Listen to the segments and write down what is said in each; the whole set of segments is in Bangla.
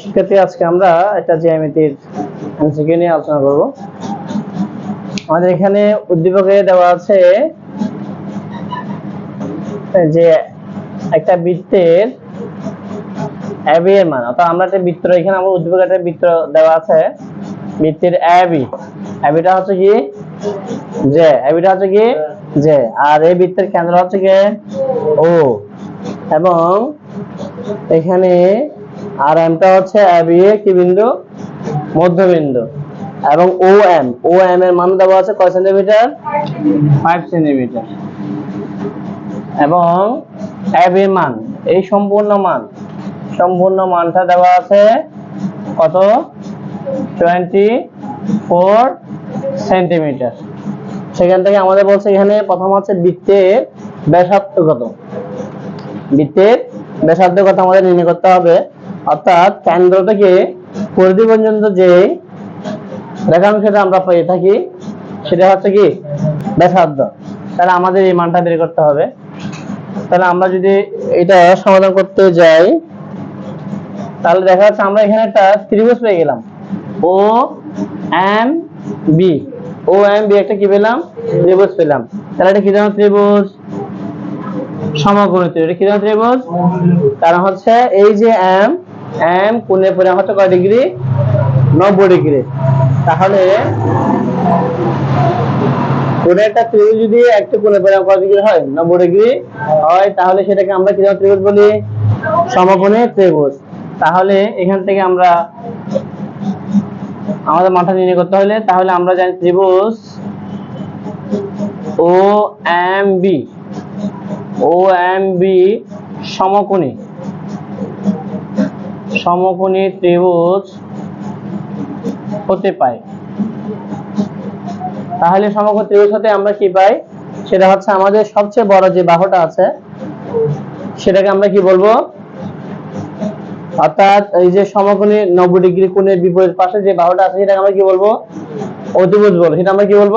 শিক্ষার্থী, আজকে আমরা একটা জ্যামিতির এমসিকিউ নিয়ে আলোচনা করব। আমাদের এখানে উদ্দীপকে দেওয়া আছে যে একটা বৃত্তের অ্যাবি এর মান। অর্থাৎ আমরা একটা বৃত্ত, এখানে আমার উদ্দীপকে একটা বৃত্ত দেওয়া আছে, বৃত্তের অ্যাবি অ্যাবিটা হচ্ছে কি? যে অ্যাবিটা হচ্ছে কি? যে আর এই বৃত্তের কেন্দ্র হচ্ছে কি? ও এবং এখানে আর এমটা হচ্ছে এর কি বিন্দু? মধ্যবিন্দু। এবং ও এম ও এম এর মান দেওয়া আছে কয় সেন্টিমিটার? Five centimetre. এবং অ্যাবি মান এই সম্পূর্ণ মান সম্পূর্ণ মানটা দেওয়া আছে কত? Twenty four centimetre. সেখান থেকে আমাদের বলছে এখানে প্রথম হচ্ছে বৃত্তের ব্যাসার্ধ কত? বৃত্তের ব্যাসার্ধ কত আমাদের নির্ণয় করতে হবে। অর্থাৎ কেন্দ্র থেকে পরিধি পর্যন্ত যে রেখাংশটা আমরা পেয়ে থাকি, সেটা হচ্ছে কি? ব্যাসার্ধ। তাহলে আমাদের এই মানটা বের করতে হবে। তাহলে আমরা যদি এটা সমাধান করতে যাই, তাহলে দেখা যাচ্ছে আমরা এখানে একটা ত্রিভুজ পেয়ে গেলাম। O M B O M B একটা কি পেলাম? ত্রিভুজ পেলাম। তাহলে এটা কি ধরনের ত্রিভুজ? সমকোণী ত্রিভুজ। এটা কি ধরনের ত্রিভুজ? কারণ হচ্ছে এই যে এম এম কোণের পরিমাণ হচ্ছে কয় ডিগ্রি? নব্বই ডিগ্রি। তাহলে কোন একটা ত্রিভুজ যদি একটা কোণের পরিমাণ কত ডিগ্রি হয়? নব্বই ডিগ্রি হয়, তাহলে সেটাকে আমরা কি ত্রিভুজ বলি? সমকোণী ত্রিভুজ। তাহলে এখান থেকে আমরা আমাদের মাথা নির্ণয় করতে হলে, তাহলে আমরা জানি ত্রিভুজ O M B O M B সমকোণী। সমকোণী ত্রিভুজ হতে পায়। তাহলে সমগ্র ত্রিভুজ হতে আমরা কি পাই? সেটা হচ্ছে আমাদের সবচেয়ে বড় যে বাহুটা আছে, সেটাকে আমরা কি বলব? অর্থাৎ এই যে সমকোণী নব্বই ডিগ্রি কোণের বিপরীত পাশে যে বাহুটা আছে, সেটাকে আমরা কি বলব? অতিভুজ বলব সেটা আমরা কি বলব?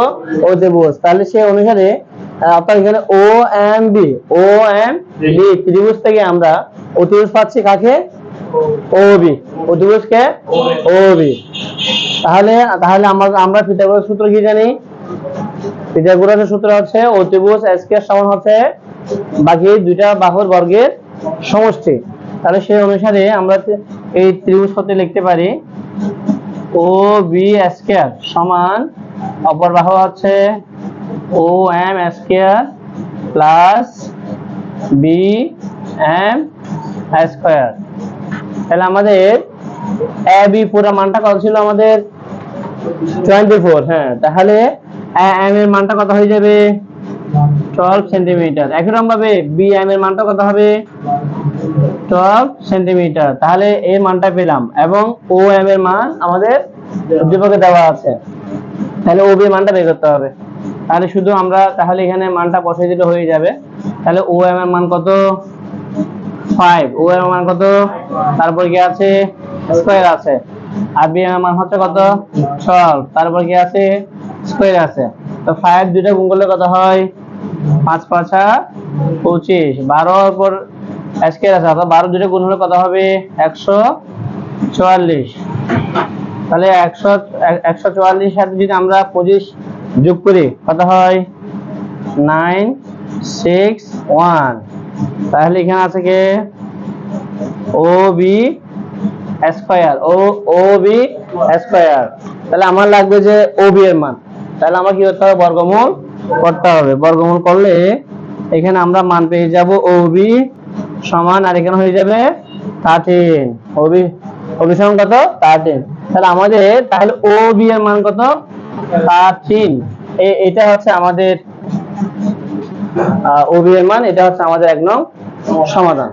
অতিভুজ। তাহলে সেই অনুসারে অর্থাৎ এখানে O M B O M B ত্রিভুজ থেকে আমরা অতিভুজ পাচ্ছি কাকে? ও বি অতিভুজকে ও বি। তাহলে তাহলে আমরা আমরা পিথাগোরাস সূত্র কি জানি? পিথাগোরাসের সূত্র হচ্ছে অতিভুজ স্কয়ার সমান হচ্ছে বাকি দুইটা বাহুর বর্গের সমষ্টি। তাহলে সেই অনুসারে আমরা এই ত্রিভুজ হতে লিখতে পারি ও বি স্কয়ার সমান অপর বাহু হচ্ছে O M square plus B M square তাহলে আমাদের এ বি পুরো মানটা কত ছিল আমাদের? টোয়েন্টি ফোর হ্যাঁ তাহলে এম এর মানটা কত হয়ে যাবে? টুয়েলভ সেন্টিমিটার একই রকম ভাবে বি এম এর মানটা কত হবে? টুয়েলভ সেন্টিমিটার তাহলে এই মানটা পেলাম এবং ও এম এর মান আমাদের উদ্দীপকে দেওয়া আছে। তাহলে ও বি মানটা বের করতে হবে। তাহলে শুধু আমরা তাহলে এখানে মানটা বসিয়ে দিলে হয়ে যাবে। তাহলে ও এম এর মান কত? ফাইভ ও এর মান কত? তারপর কি আছে? স্কোয়ার আছে। আর বি এর মান হচ্ছে কত? টুয়েলভ তারপর কি আছে? স্কোয়ার আছে। তো ফাইভ দুইটা গুণ করলে কত হয়? পাঁচ, পাঁচা পঁচিশ। বারো পর স্কোয়ার আছে, অর্থাৎ বারো দুইটা গুণ হলে কত হবে? একশো চুয়াল্লিশ। তাহলে একশো একশো চুয়াল্লিশ যদি আমরা পঁচিশ যোগ করি, কত হয়? নাইন সিক্স ওয়ান তাহলে এখানে আছে কি? O B square O O B square তাহলে আমার লাগবে যে ও বি এর মান। তাহলে আমার কি করতে হবে? বর্গমূল করতে হবে। বর্গমূল করলে এখানে আমরা মান পেয়ে যাব ও বি সমান, আর এখানে হয়ে যাবে thirteen O B O B সমান কত? থার্টিন তাহলে আমাদের, তাহলে ও বি এর মান কত? থার্টিন এটা হচ্ছে আমাদের ওবি এর মান এটা হচ্ছে আমাদের এক নং সমাধান।